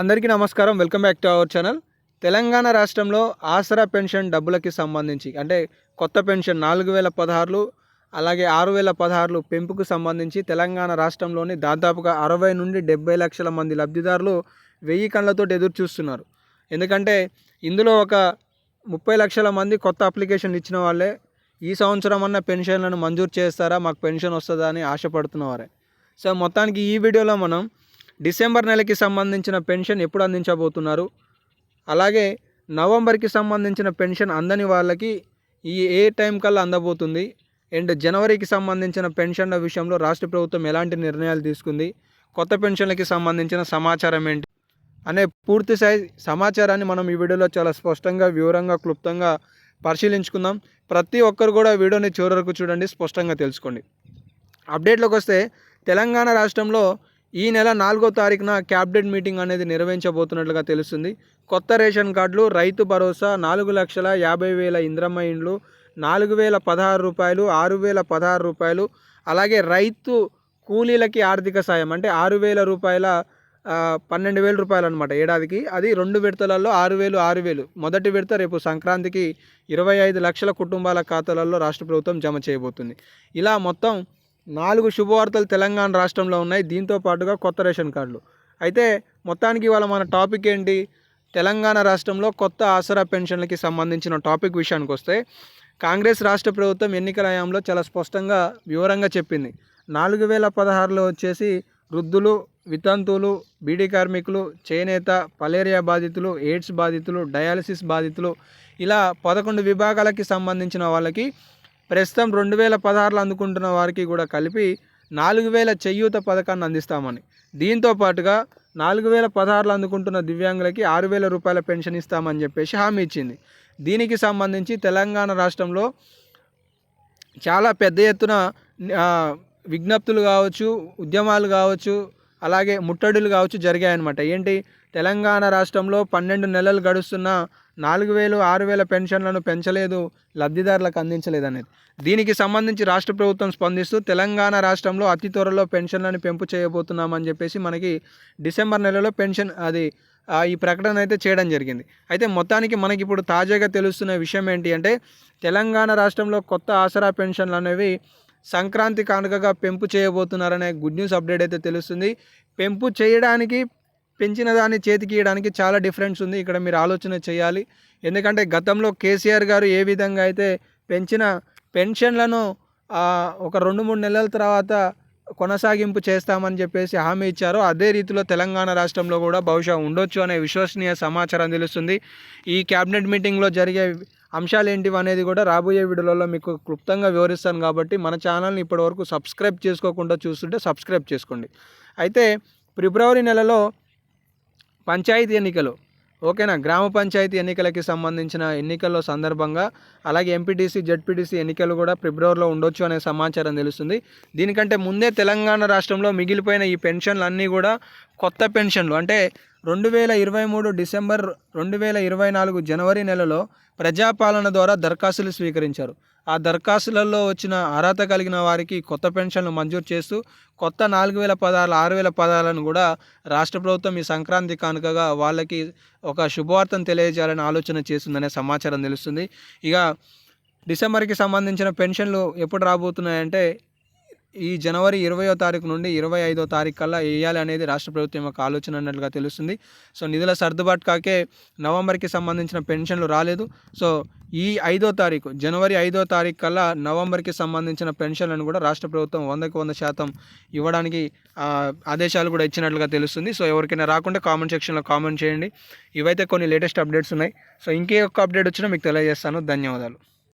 అందరికీ నమస్కారం. Welcome back to our channel. Telangana రాష్ట్రంలో ఆసరా పెన్షన్ డబ్బులకి సంబంధించి అంటే కొత్త పెన్షన్ నాలుగు వేల పదహారులు అలాగే ఆరు వేల పదహారులు పెంపుకు సంబంధించి తెలంగాణ రాష్ట్రంలోని దాదాపుగా అరవై నుండి డెబ్బై లక్షల మంది లబ్ధిదారులు వెయ్యి కళ్ళతో ఎదురు చూస్తున్నారు. ఎందుకంటే ఇందులో ఒక ముప్పై లక్షల మంది కొత్త అప్లికేషన్ ఇచ్చిన వాళ్ళే. ఈ సంవత్సరం అన్న పెన్షన్లను మంజూరు చేస్తారా? మాకు పెన్షన్ వస్తుందా అని ఆశపడుతున్నవారే సో మొత్తానికి ఈ వీడియోలో మనం డిసెంబర్ నెలకి సంబంధించిన పెన్షన్ ఎప్పుడు అందించబోతున్నారు? అలాగే నవంబర్కి సంబంధించిన పెన్షన్ అందని వాళ్ళకి ఈ ఏ టైం కల్లా అందబోతుంది? అండ్ జనవరికి సంబంధించిన పెన్షన్ల విషయంలో రాష్ట్ర ప్రభుత్వం ఎలాంటి నిర్ణయాలు తీసుకుంది? కొత్త పెన్షన్లకి సంబంధించిన సమాచారం ఏంటి? అనే పూర్తి స్థాయి సమాచారాన్ని మనం ఈ వీడియోలో చాలా స్పష్టంగా వివరంగా క్లుప్తంగా పరిశీలించుకుందాం. ప్రతి ఒక్కరు కూడా వీడియోని చివరి వరకు చూడండి స్పష్టంగా తెలుసుకోండి. అప్డేట్లోకి వస్తే తెలంగాణ రాష్ట్రంలో ఈ నెల నాలుగో తారీఖున క్యాబినెట్ మీటింగ్ అనేది నిర్వహించబోతున్నట్లుగా తెలుస్తుంది. కొత్త రేషన్ కార్డులు రైతు భరోసా నాలుగు లక్షల యాభై వేల ఇంద్రమ్మ ఇండ్లు నాలుగు వేల పదహారు రూపాయలు ఆరు వేల పదహారు రూపాయలు అలాగే రైతు కూలీలకి ఆర్థిక సాయం అంటే ఆరు వేల రూపాయల పన్నెండు వేల రూపాయలు అనమాట ఏడాదికి. అది రెండు విడతలలో ఆరు వేలు ఆరు వేలు. మొదటి విడత రేపు సంక్రాంతికి ఇరవై ఐదు లక్షల కుటుంబాల ఖాతాలలో రాష్ట్ర ప్రభుత్వం జమ చేయబోతుంది. ఇలా మొత్తం నాలుగు శుభవార్తలు తెలంగాణ రాష్ట్రంలో ఉన్నాయి. దీంతో పాటుగా కొత్త రేషన్ కార్డులు. అయితే మొత్తానికి ఇవాళ మన టాపిక్ ఏంటి? తెలంగాణ రాష్ట్రంలో కొత్త ఆసరా పెన్షన్లకి సంబంధించిన టాపిక్ విషయానికి వస్తే కాంగ్రెస్ రాష్ట్ర ప్రభుత్వం ఎన్నికల హయాంలో చాలా స్పష్టంగా వివరంగా చెప్పింది. నాలుగు వేల పదహారులో వచ్చేసి వృద్ధులు వితంతువులు బీడీ కార్మికులు చేనేత పలేరియా బాధితులు ఎయిడ్స్ బాధితులు డయాలసిస్ బాధితులు ఇలా పదకొండు విభాగాలకి సంబంధించిన వాళ్ళకి ప్రస్తుతం రెండు వేల పదహారులో అందుకుంటున్న వారికి కూడా కలిపి నాలుగు వేల చెయ్యూత పథకాన్ని అందిస్తామని. దీంతో పాటుగా నాలుగు వేల పదహారులు అందుకుంటున్న దివ్యాంగులకి ఆరు వేల రూపాయల పెన్షన్ ఇస్తామని చెప్పేసి హామీ ఇచ్చింది. దీనికి సంబంధించి తెలంగాణ రాష్ట్రంలో చాలా పెద్ద ఎత్తున విజ్ఞప్తులు కావచ్చు ఉద్యమాలు కావచ్చు అలాగే ముట్టడులు కావచ్చు జరిగాయన్నమాట. ఏంటి? తెలంగాణ రాష్ట్రంలో పన్నెండు నెలలు గడుస్తున్న నాలుగు వేలు ఆరు వేల పెన్షన్లను పెంచలేదు లబ్ధిదారులకు అందించలేదు అనేది. దీనికి సంబంధించి రాష్ట్ర ప్రభుత్వం స్పందిస్తూ తెలంగాణ రాష్ట్రంలో అతి త్వరలో పెన్షన్లను పెంపు చేయబోతున్నామని చెప్పేసి మనకి డిసెంబర్ నెలలో పెన్షన్ అది ఈ ప్రకటన అయితే చేయడం జరిగింది. అయితే మొత్తానికి మనకి ఇప్పుడు తాజాగా తెలుస్తున్న విషయం ఏంటి అంటే తెలంగాణ రాష్ట్రంలో కొత్త ఆసరా పెన్షన్లు అనేవి సంక్రాంతి కానుకగా పెంపు చేయబోతున్నారనే గుడ్ న్యూస్ అప్డేట్ అయితే తెలుస్తుంది. పెంపు చేయడానికి పెంచిన దాన్ని చేతికి ఇవ్వడానికి చాలా డిఫరెన్స్ ఉంది. ఇక్కడ మీరు ఆలోచన చేయాలి. ఎందుకంటే గతంలో కేసీఆర్ గారు ఏ విధంగా అయితే పెంచిన పెన్షన్లను ఒక రెండు మూడు నెలల తర్వాత కొనసాగింపు చేస్తామని చెప్పేసి హామీ ఇచ్చారో అదే రీతిలో తెలంగాణ రాష్ట్రంలో కూడా బహుశా ఉండొచ్చు అనే విశ్వసనీయ సమాచారం తెలుస్తుంది. ఈ క్యాబినెట్ మీటింగ్లో జరిగే అంశాలు ఏంటివి అనేది కూడా రాబోయే వీడియోలలో మీకు క్లుప్తంగా వివరిస్తాను కాబట్టి మన ఛానల్ని ఇప్పటివరకు సబ్స్క్రైబ్ చేసుకోకుండా చూస్తుంటే సబ్స్క్రైబ్ చేసుకోండి. అయితే ఫిబ్రవరి నెలలో పంచాయతీ ఎన్నికలు ఓకేనా? గ్రామ పంచాయతీ ఎన్నికలకి సంబంధించిన ఎన్నికల్లో సందర్భంగా అలాగే ఎంపీటీసీ జడ్పీటీసీ ఎన్నికలు కూడా ఫిబ్రవరిలో ఉండొచ్చు అనే సమాచారం తెలుస్తుంది. దీనికంటే ముందే తెలంగాణ రాష్ట్రంలో మిగిలిపోయిన ఈ పెన్షన్లు అన్నీ కూడా కొత్త పెన్షన్లు. అంటే రెండు వేల ఇరవై మూడు డిసెంబర్ రెండు వేల ఇరవై నాలుగు జనవరి నెలలో ప్రజాపాలన ద్వారా దరఖాస్తులు స్వీకరించారు. ఆ దరఖాస్తులలో వచ్చిన అర్హత కలిగిన వారికి కొత్త పెన్షన్లు మంజూరు చేస్తూ కొత్త నాలుగు వేల పదాలు ఆరు వేల పదాలను కూడా రాష్ట్ర ప్రభుత్వం ఈ సంక్రాంతి కానుకగా వాళ్ళకి ఒక శుభవార్తను తెలియజేయాలని ఆలోచన చేస్తుందనే సమాచారం తెలుస్తుంది. ఇక డిసెంబర్కి సంబంధించిన పెన్షన్లు ఎప్పుడు రాబోతున్నాయంటే ఈ జనవరి ఇరవయో తారీఖు నుండి ఇరవై ఐదో తారీఖు కల్లా వేయాలి అనేది రాష్ట్ర ప్రభుత్వం యొక్క ఆలోచన అన్నట్లుగా తెలుస్తుంది. సో నిధుల సర్దుబాటు కాకే నవంబర్కి సంబంధించిన పెన్షన్లు రాలేదు. సో ఈ ఐదో తారీఖు జనవరి ఐదో తారీఖు కల్లా నవంబర్కి సంబంధించిన పెన్షన్లను కూడా రాష్ట్ర ప్రభుత్వం వందకి వంద శాతం ఇవ్వడానికి ఆదేశాలు కూడా ఇచ్చినట్లుగా తెలుస్తుంది. సో ఎవరికైనా రాకుండా కామెంట్ సెక్షన్లో కామెంట్ చేయండి. ఇవైతే కొన్ని లేటెస్ట్ అప్డేట్స్ ఉన్నాయి. సో ఇంకే ఒక్క అప్డేట్ వచ్చినా మీకు తెలియజేస్తాను. ధన్యవాదాలు.